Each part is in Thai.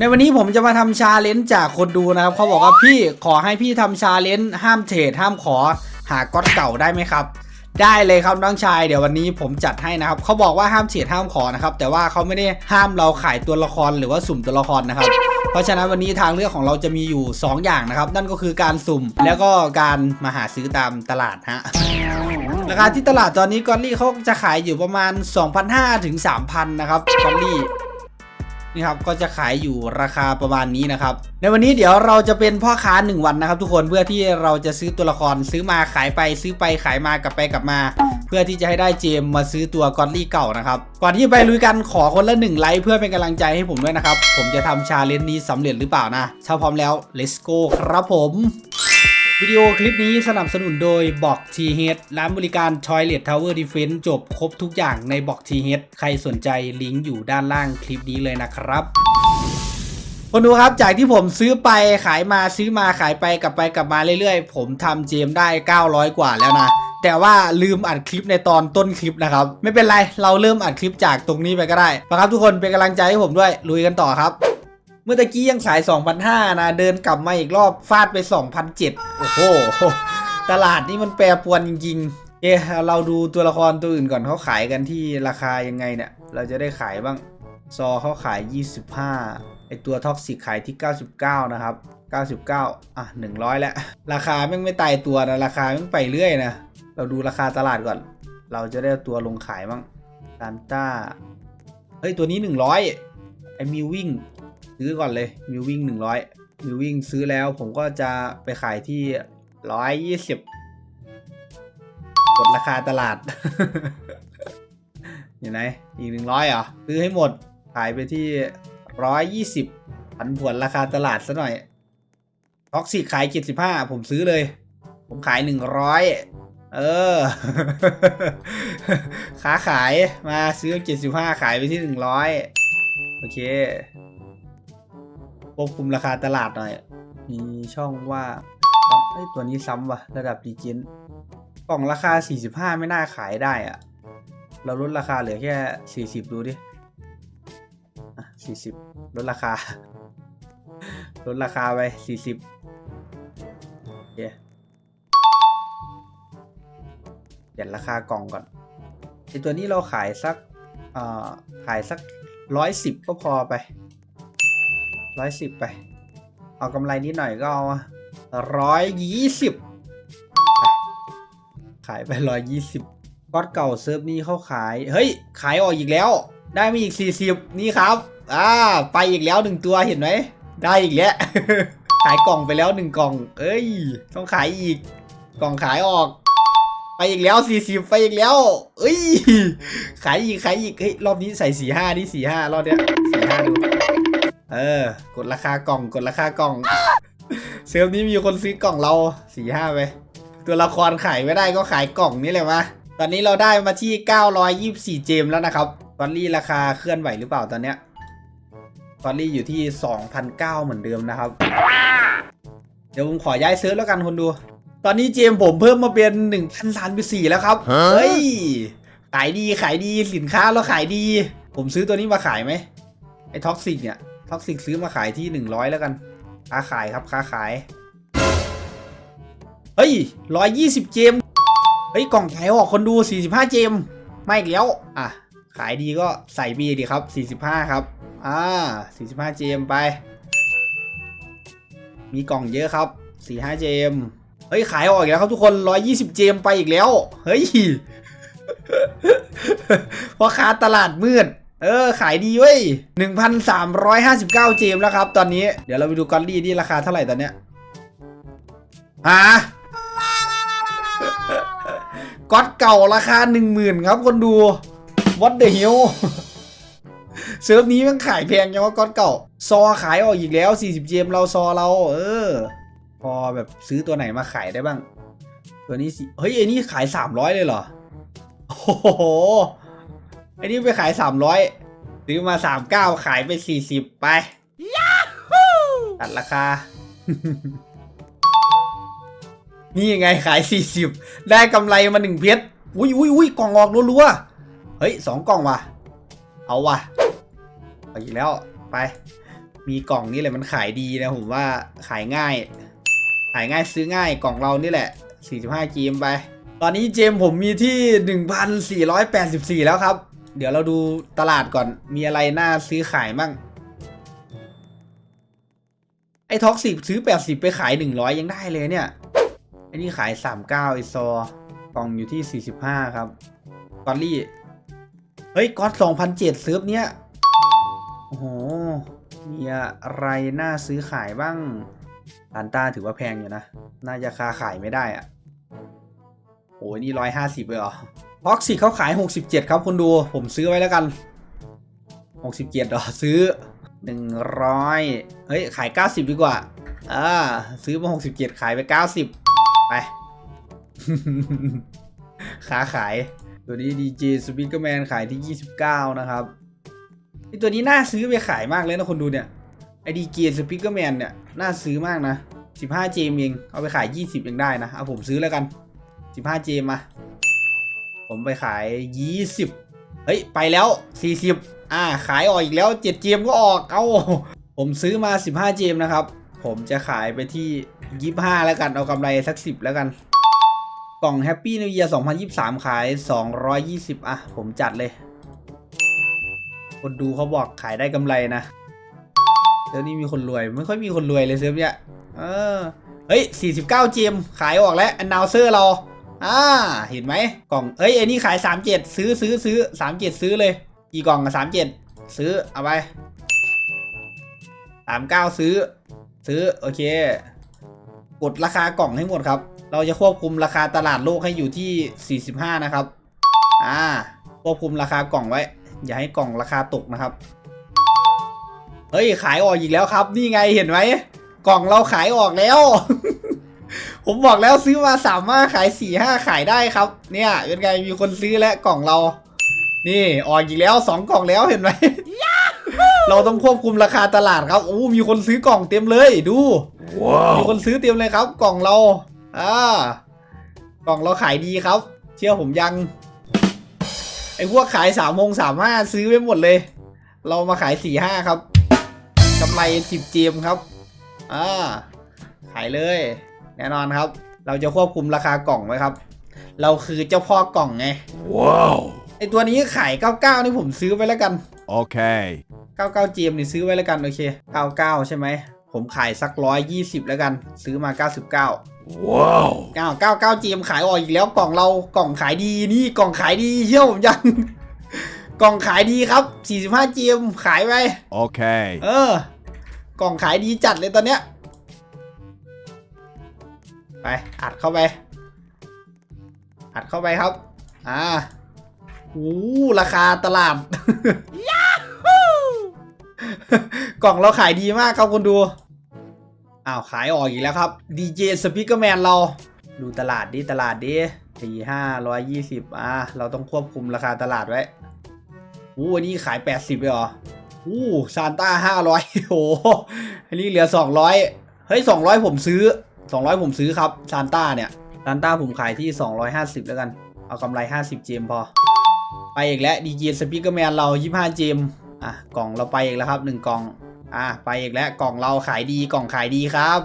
ในวันนี้ผมจะมาทำชาเลนจ์จากคนดูนะครับเขาบอกว่าพี่ขอให้พี่ทำชาเลนจ์ห้ามเทรดห้ามขอหาก๊อตเก่าได้ไหมครับ ได้เลยครับน้องชายเดี๋ยววันนี้ผมจัดให้นะครับเขาบอกว่าห้ามเทรดห้ามขอนะครับแต่ว่าเขาไม่ได้ห้ามเราขายตัวละครหรือว่าสุ่มตัวละครนะครับ เพราะฉะนั้นวันนี้ทางเลือกของเราจะมีอยู่ 2 อย่างนะครับ นั่นก็คือการสุ่มแล้วก็การมาหาซื้อตามตลาดฮะราคาที่ตลาดตอนนี้กอลลี่เขาจะขายอยู่ประมาณ 2,500ถึง3,000นะครับกอลลี่ นี่ครับก็จะขายอยู่ราคาประมาณนี้นะครับ ในวันนี้เดี๋ยวเราจะเป็นพ่อค้า 1 วันนะครับ ทุกคนเพื่อที่เราจะซื้อตัวละครซื้อมาขายไปซื้อไปขายมากลับไปกลับมา เพื่อที่จะให้ได้เจมมาซื้อตัวกอลลี่เก่านะครับก่อนที่ไปลุยกันขอคนละหนึ่งไลค์เพื่อเป็นกำลังใจให้ผมด้วยนะครับผมจะทำชาเลนจ์นี้สำเร็จหรือเปล่านะถ้าพร้อมแล้ว let's go ครับผม วิดีโอคลิปนี้สนับสนุนโดยบอก t h ร้านบริการ Toilet Tower Defense จบครบทุกอย่างในบอก t h ใครสนใจลิงก์อยู่ด้านล่างคลิปนี้เลยนะครับ คนดูครับจากที่ผมซื้อไปขายมาซื้อมาขายไปกลับไปกลับมาเรื่อยๆ ผมทำเจมได้ 900 กว่าแล้วนะแต่ว่าลืมอัดคลิปในตอนต้นคลิปนะครับ ไม่เป็นไรเราเริ่มอัดคลิปจากตรงนี้ไปก็ได้นะครับทุกคนเป็นกำลังใจให้ผมด้วยลุยกันต่อครับ มื่อตะกี้ยังขาย 2,500 นะ เดินกลับมาอีกรอบฟาดไป2,700โอ้โห ตลาดนี่มันแปรปรวนจริงๆเอ๊ะเราดูตัวละครตัวอื่นก่อนเขาขายกันที่ราคายังไงเนี่ย เราจะได้ขายบ้าง ซอเขาขาย 25 ไอตัวท็อกซิกขายที่ 99 นะครับ 99 อะ 100 แล้ว ราคาแม่งไม่ตายตัวนะ ราคาแม่งไปเรื่อยนะ เราดูราคาตลาดก่อน เราจะได้ตัวลงขายบ้างซานต้า เฮ้ย ตัวนี้ 100 ไอมิววิ่ง ซื้อก่อนเลยมิววิ่งหนึ่งร้อยมิววิ่งซื้อแล้วผมก็จะไปขายที่ร้อยยี่สิบกดราคาตลาดอยู่ไหนอีกหนึ่งร้อยเหรอซื้อให้หมดขายไปที่ร้อยยี่สิบผันผวนราคาตลาดซะหน่อยท็อกซิกขายเจ็ดสิบห้าผมซื้อเลย ผมขายหนึ่งร้อยเออ ค้าขายมาซื้อเจ็ดสิบห้าขายไปที่หนึ่งร้อยโอเค ควบคุมราคาตลาดหน่อย มีช่องว่าเอ้ตัวนี้ซ้ำว่ะ ระดับดีเจนกล่องราคา 45 ไม่น่าขายได้อะเราลดราคาเหลือแค่ 40 ดูดิอะ40 ลดราคา ลดราคาไป 40เคเปลี่ยนราคากล่องก่อนไอตัวนี้เราขายสักอ่อขายสัก 110 ก็พอไป ร้อยสิบไป เอากำไรนิดหน่อยก็เอาร้อยยี่สิบขายไปร้อยยี่สิบก๊อตเก่าเซิร์ฟนี้เขาขาย เฮ้ย ขายออกอีกแล้ว ได้มาอีกสี่สิบนี่ครับ อ่า ไปอีกแล้วหนึ่งตัวเห็นไหม ได้อีกแล้ว ขายกล่องไปแล้วหนึ่งกล่อง เอ้ย ต้องขายอีก กล่องขายออก ไปอีกแล้วสี่สิบไปอีกแล้ว เอ้ย ขายอีกขายอีก เฮ้ย รอบนี้ใส่สี่ห้านี่สี่ห้ารอบเนี้ยสี่ห้าดู เออ กดราคากล่อง กดราคากล่อง เซิร์ฟนี้มีคนซื้อกล่องเราสี่ห้าไป ตัวละครขายไม่ได้ก็ขายกล่องนี่เลยวะตอนนี้เราได้มาที่ 924 เจมแล้วนะครับตอนนี้ราคาเคลื่อนไหวหรือเปล่าตอนเนี้ยตอนนี้อยู่ที่ 2,009เหมือนเดิมนะครับ เดี๋ยวผมขอย้ายเซิร์ฟแล้วกันคนดู ตอนนี้เจมผมเพิ่มมาเป็น1,034แล้วครับ เฮ้ย ขายดีขายดีสินค้าเราขายดี ผมซื้อตัวนี้มาขายไหมไอ้ท็อกซิกเนี่ย ท็อกซิกซื้อมาขายที่ 100 แล้วกัน ค้าขายครับ ค้าขาย เฮ้ย 120 เจม เฮ้ย กล่องขายออกคนดู 45 เจม ไม่อีกแล้ว อะ ขายดีก็ใส่บีดีครับ 45 ครับ อ่า 45 เจมไป มีกล่องเยอะครับ 45 เจม เฮ้ย ขายออกอีกแล้วครับทุกคน 120 เจมไปอีกแล้ว เฮ้ยเพราะค้าตลาดมืด เออ ขายดีเว้ย 1,359 เจมแล้วครับ ตอนนี้ เดี๋ยวเราไปดูกอลลี่นี่ราคาเท่าไหร่ตอนเนี้ยฮะก๊อตเก่าราคา 10,000 ครับคนดู What the hell เซิร์ฟนี้มันขายแพงยังว่าก๊อตเก่า ซอขายออกอีกแล้ว 40 เจมเราซอเรา เออ พอแบบซื้อตัวไหนมาขายได้บ้าง ตัวนี้สิ เฮ้ยไอ้นี่ขาย 300 เลยเหรอ โอ้โห อ้นี่ไปขาย300ซื้อมา39ขายไป40ไปตัดราคา นี่ยังไงขาย40ได้กำไรมาหนึ่งเพชรอุ้ยอุ้ยอุ้ยกล่องออกรัวๆเฮ้ยสองกล่องว่ะ เอาว่ะเอาอีกแล้วไป มีกล่องนี่แหละมันขายดีนะผมว่าขายง่าย ขายง่ายซื้อง่ายกล่องเรานี่แหละ 45เกมไป ตอนนี้เจมผมมีที่ 1,484 แล้วครับ เดี๋ยวเราดูตลาดก่อนมีอะไรน่าซื้อขายมั่ง ไอ้ท็อกซิซื้อ 80 ไปขาย 100 ยังได้เลยเนี่ยไอ้นี่ขาย 39ไอซอกล่องอยู่ที่ 45 ครับกอลลี่ เฮ้ยกอต2,007เซิร์ฟเนี้ย โอ้โห มีอะไรน่าซื้อขายบ้างลานต้าถือว่าแพงอยู่นะ น่าจะคาขายไม่ได้อะโอ้ยนี่ร้อยห้าสิบเลยเหรอ พ็อกซี่เขาขายหกสิบเจ็ดครับคุณดูผมซื้อไว้แล้วกันหกสิบเจ็ดหรอซื้อหนึ่งร้อยเฮ้ย ขายเก้าสิบดีกว่า อ่า ซื้อมาหกสิบเจ็ดขายไปเก้าสิบไปค้าขาย ตัวนี้ DJ s p e a k e r Man ขายที่ 29 นะครับไอตัวนี้น่าซื้อไปขายมากเลยนะคนดูเนี่ย ไอดีเกียร์สปิเกอร์แมนเนี่ย น่าซื้อมากนะ 15เจมเอง เอาไปขาย 20เองได้นะ เอาผมซื้อแล้วกัน 15เจมมา ผมไปขาย 20 เฮ้ย ไปแล้ว 40 อ่า ขายออกอีกแล้ว 7 เจมก็ออก เอาผมซื้อมา 15 เจมนะครับ ผมจะขายไปที่ 25 แล้วกัน เอากำไรสัก 10 แล้วกัน กล่อง Happy New Year 2023 ขาย 220 อะ ผมจัดเลย คนดูเขาบอกขายได้กำไรนะเดี๋ยวนี้มีคนรวย ไม่ค่อยมีคนรวยเลยเซิร์ฟเนี่ย เออ เฮ้ย 49 เจม ขายออกแล้วอนนาวเซอร์เรา อ่า เห็นไหมกล่อง เอ้ยไอ้นี่ขาย 37 ซื้อซื้อซื้อ37 ซื้อเลยกี่กล่องอะ37ซื้อเอาไป39ซื้อ ซื้อโอเค กดราคากล่องให้หมดครับ เราจะควบคุมราคาตลาดโลกให้อยู่ที่ 45 นะครับ อ่า ควบคุมราคากล่องไว้ อย่าให้กล่องราคาตกนะครับ เฮ้ยขายออกอีกแล้วครับ นี่ไงเห็นไหมกล่องเราขายออกแล้ว ผมบอกแล้วซื้อมาสามารถขายสี่ห้าขายได้ครับ เนี่ยเป็นไงมีคนซื้อแล้วกล่องเรา นี่ออกอีกแล้วสองกล่องแล้วเห็นไหมเราต้องควบคุมราคาตลาดครับโอ้มีคนซื้อกล่องเต็มเลยดูมีคนซื้อเต็มเลยครับ กล่องเราอ่ากล่องเราขายดีครับ เชื่อผมยังไอ้พวกขายสามโมงสามห้าซื้อไปหมดเลย เรามาขายสี่ห้าครับกำไรสิบเจมครับอ่าขายเลย แน่นอนครับ เราจะควบคุมราคากล่องไว้ครับ เราคือเจ้าพ่อกล่องไง Wow. ไอตัวนี้ขาย 99 นี่ผมซื้อไว้แล้วกัน Okay. 99เจมนี่ซื้อไว้แล้วกันโอเค 99 ใช่ไหม ผมขายสัก 120 แล้วกัน ซื้อมา 99 Wow. 999เจมขายออกอีกแล้วกล่องเรากล่องขายดีนี่กล่องขายดีเชื่อผมยังกล่องขายดีครับ 45เจมขายไป Okay. เออ กล่องขายดีจัดเลยตอนเนี้ย ไปอัดเข้าไปอัดเข้าไปครับ อ่าโอ้ราคาตลาดกล่องเราขายดีมากครับคนดู อ้าวขายออกอีกแล้วครับ DJ Speakerman เรา ดูตลาดดิตลาดดิสี่ห้าร้อยยี่สิบอ่าเราต้องควบคุมราคาตลาดไว้อู้อันนี้ขายแปดสิบเลยเหรออู้ซานต้าห้าร้อยโอ้โหอันนี้เหลือสองร้อยเฮ้ยสองร้อยผมซื้อ สองร้อยผมซื้อครับซานต้าเนี่ยซานต้าผมขายที่สองร้อยห้าสิบแล้วกัน เอากำไรห้าสิบเจมพอ ไปอีกแล้วดีเจสปีกเกอร์แมนเรายี่ห้าเจมอะกล่องเราไปอีกแล้วครับหนึ่งกล่อง อะไปอีกแล้วกล่องเราขายดีกล่องขายดีครับ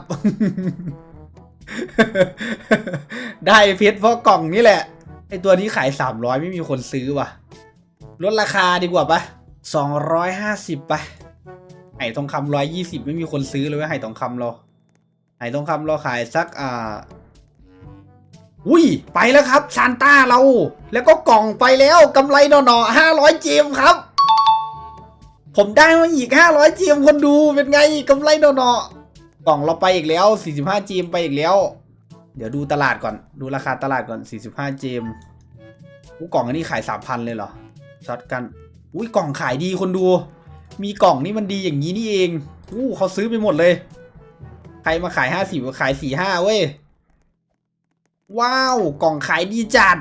ได้เพชรเพราะกล่องนี่แหละไอตัวนี้ขายสามร้อยไม่มีคนซื้อว่ะลดราคาดีกว่าปะสองร้อยห้าสิบไปไห่ทองคำร้อยยี่สิบไม่มีคนซื้อเลยว่าไห่ทองคำเรา ไห่ทองคำเราขายสักอ่าอุ้ยไปแล้วครับซานต้าเรา แล้วก็กล่องไปแล้วกำไรหน่อๆห้าร้อยเจมครับ ผมได้มาอีกห้าร้อยเจมคนดูเป็นไงกำไรหน่อๆกล่องเราไปอีกแล้วสี่สิบห้าเจมไปอีกแล้ว เดี๋ยวดูตลาดก่อนดูราคาตลาดก่อนสี่สิบห้าเจมอู้กล่องอันนี้ขายสามพันเลยเหรอช็อตกันอุ้ยกล่องขายดีคนดู มีกล่องนี่มันดีอย่างนี้นี่เองอู้เขาซื้อไปหมดเลย ใครมาขายห้าสิบขายสี่ห้าเว้ย ว้าว กล่องขายดีจัด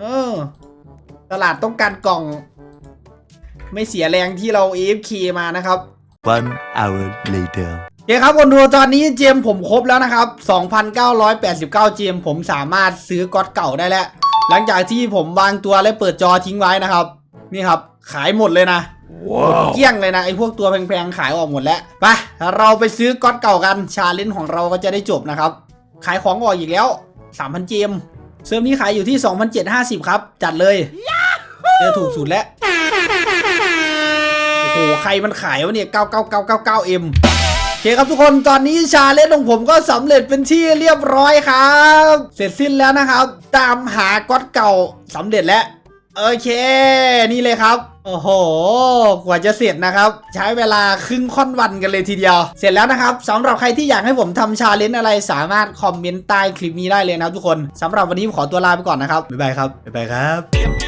เออ ตลาดต้องการกล่อง ไม่เสียแรงที่เรา AFK มานะครับ One hour later. โอเคครับคนดูตอนนี้เจมผมครบแล้วนะครับ 2,989 เจมผมสามารถซื้อก๊อตเก่าได้แล้ว หลังจากที่ผมวางตัวและเปิดจอทิ้งไว้นะครับ นี่ครับ ขายหมดเลยนะ Whoa. เกลี้ยงเลยนะไอ้พวกตัวแพงๆขายออกหมดแล้วไปเราไปซื้อก๊อตเก่ากันชาเลนจ์ของเราก็จะได้จบนะครับ ขายของออกอีกแล้ว 3,000เจมเซิร์ฟนี้ขายอยู่ที่ 2,750 ครับ จัดเลยเจอถูกสุดแล้วโอ้โหใครมันขายวะเนี่ย 99999M โอเคครับทุกคนตอนนี้ชาเลนจ์ของผมก็สำเร็จเป็นที่เรียบร้อยครับ เสร็จสิ้นแล้วนะครับ ตามหาก๊อตเก่าสำเร็จแล้ว โอเค นี่เลยครับ โอ้โห กว่าจะเสร็จนะครับ ใช้เวลาครึ่งค่อนวันกันเลยทีเดียว เสร็จแล้วนะครับสำหรับใครที่อยากให้ผมทำชาเลนจ์อะไรสามารถคอมเมนต์ใต้คลิปนี้ได้เลยนะครับทุกคนสำหรับวันนี้ผมขอตัวลาไปก่อนนะครับ บ๊ายบายครับ บ๊ายบายครับ